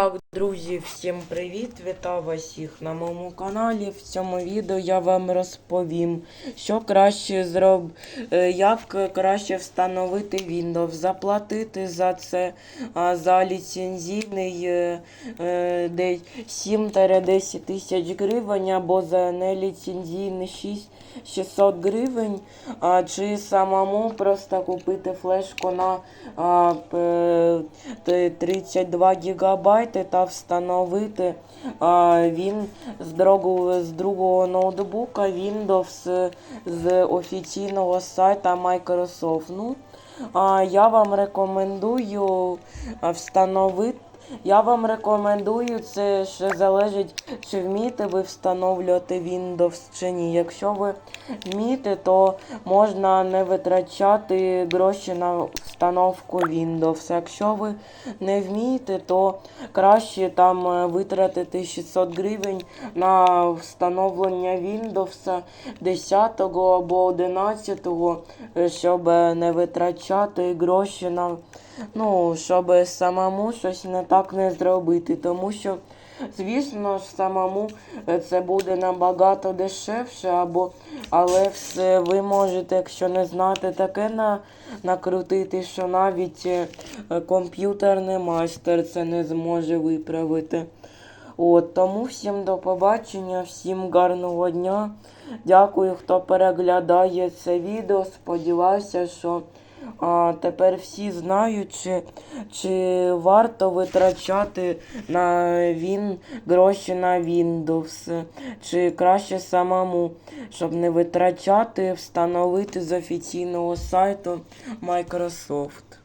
Так, друзі, всім привіт! Вітаю вас всіх на моєму каналі. В цьому відео я вам розповім, що краще зроб... е, як краще встановити Windows, заплатити за це за ліцензійний е, е, десь 7-10 тисяч гривень або за неліцензійний 6 600 гривень, а, чи самому просто купити флешку на а, п- т- 32 гігабайти та встановити він з другого, з другого ноутбука Windows з офіційного сайта Microsoft. Ну, я вам рекомендую встановити. Я вам рекомендую, це ще залежить, чи вмієте ви встановлювати Windows чи ні. Якщо ви вмієте, то можна не витрачати гроші на встановку Windows. Якщо ви не вмієте, то краще там е, витратити 600 гривень на встановлення Windows 10 або 11, е, щоб не витрачати гроші на ну, щоб самому щось не так не зробити. Тому що, звісно ж, самому е, це буде набагато дешевше, або, але все ви можете, якщо не знати, таке на, накрутити, що навіть е, комп'ютерний майстер це не зможе виправити. От, тому всім до побачення, всім гарного дня. Дякую, хто переглядає це відео. Сподіваюся, що а, тепер всі знають, чи, чи варто витрачати на він гроші на Windows, чи краще самому, щоб не витрачати, встановити з офіційного сайту Microsoft.